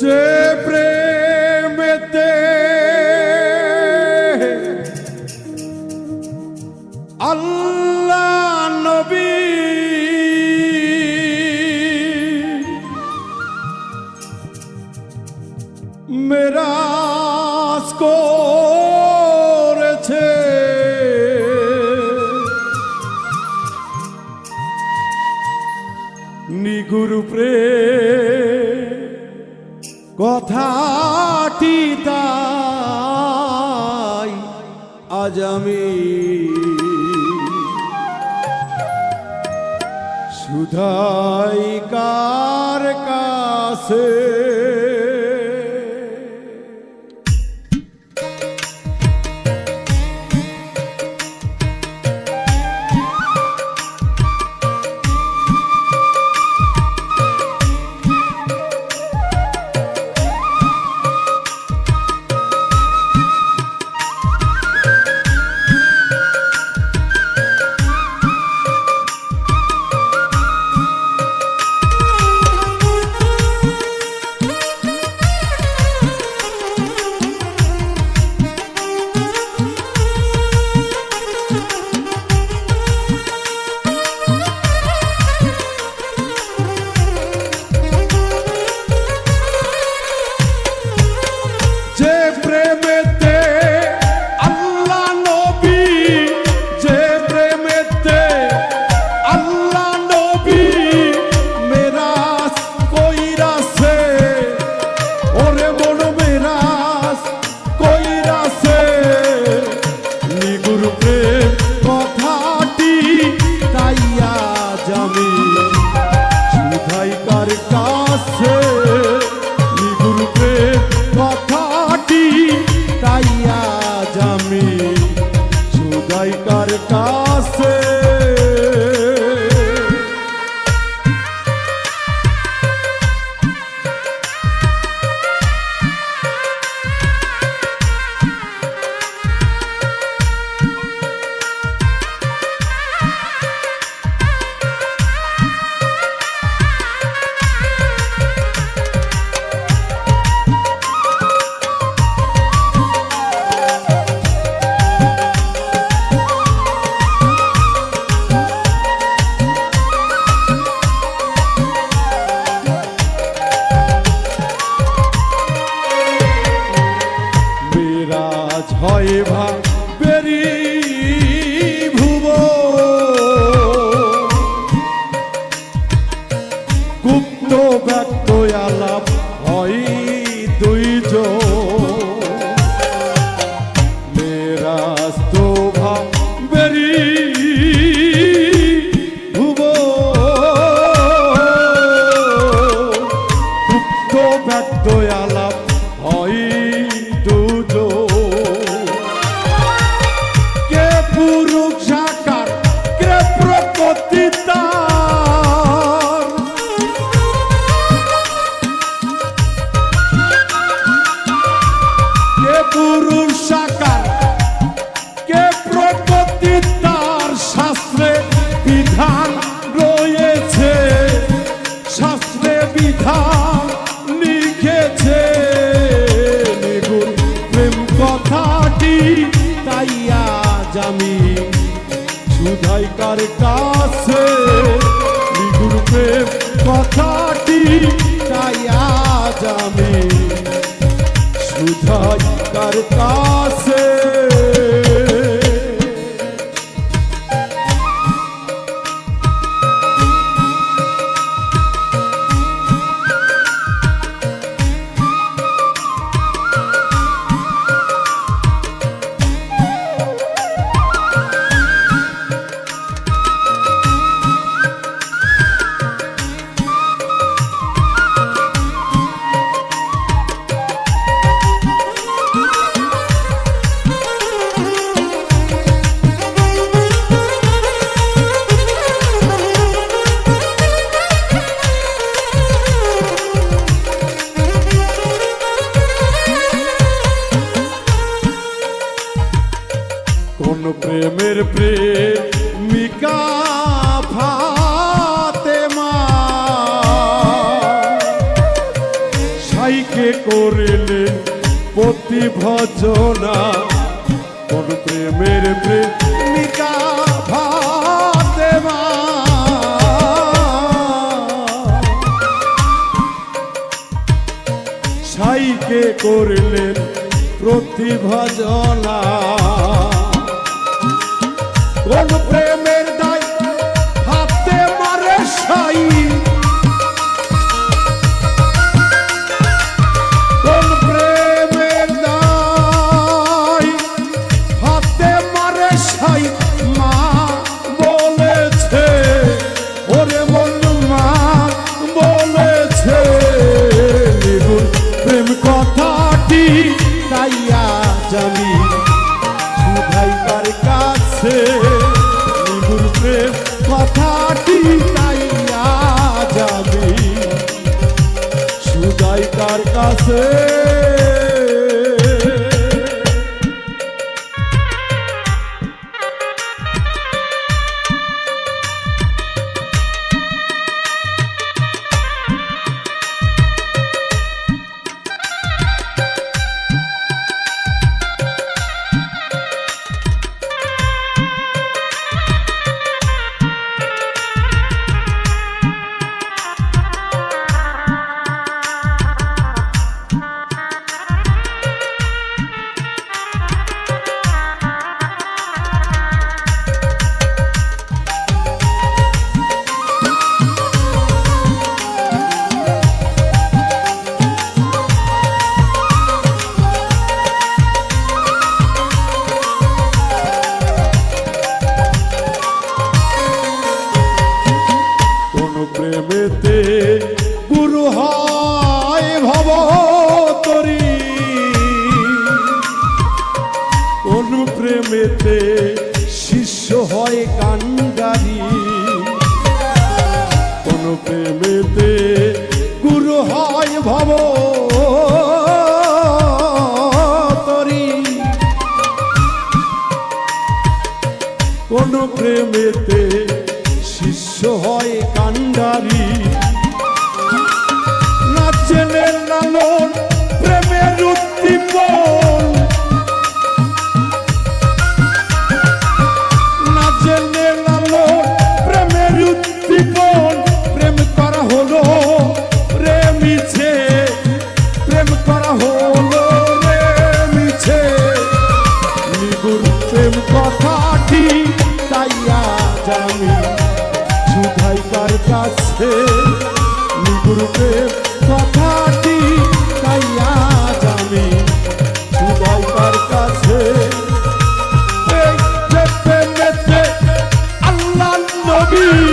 যে প্রেমেতে আল্লাহ নবী মেরাজ কো আজ আমি সুধাই কার কাছে કાસે আজ হয় ভাগ বেরিয়ে বিধান রয়েছে। শাস্ত্রে বিধান লিখেছে। নিগুণ প্রেম কথাটি তাইয়া আজ আমি সুধাইকার কাছে প্রেমের প্রেমিকা ফাতেমা। সাইকে করলে পতি ভজনা, কোন প্রেমের প্রেমিকা ফাতেমা। সাইকে করলেন প্রতিভা জলা প্রেমের দায় প্রেম হয় কান্ডারি। কোন প্রেমেতে গুরু হয় ভব তরি। কোন প্রেমেতে শিষ্য হয় কান্ডারি। জানি সুধাই তার কাছে নিগুরুকে কথাটি তাইয়া জানি সুধাই কার কাছে। আল্লাহ নবী।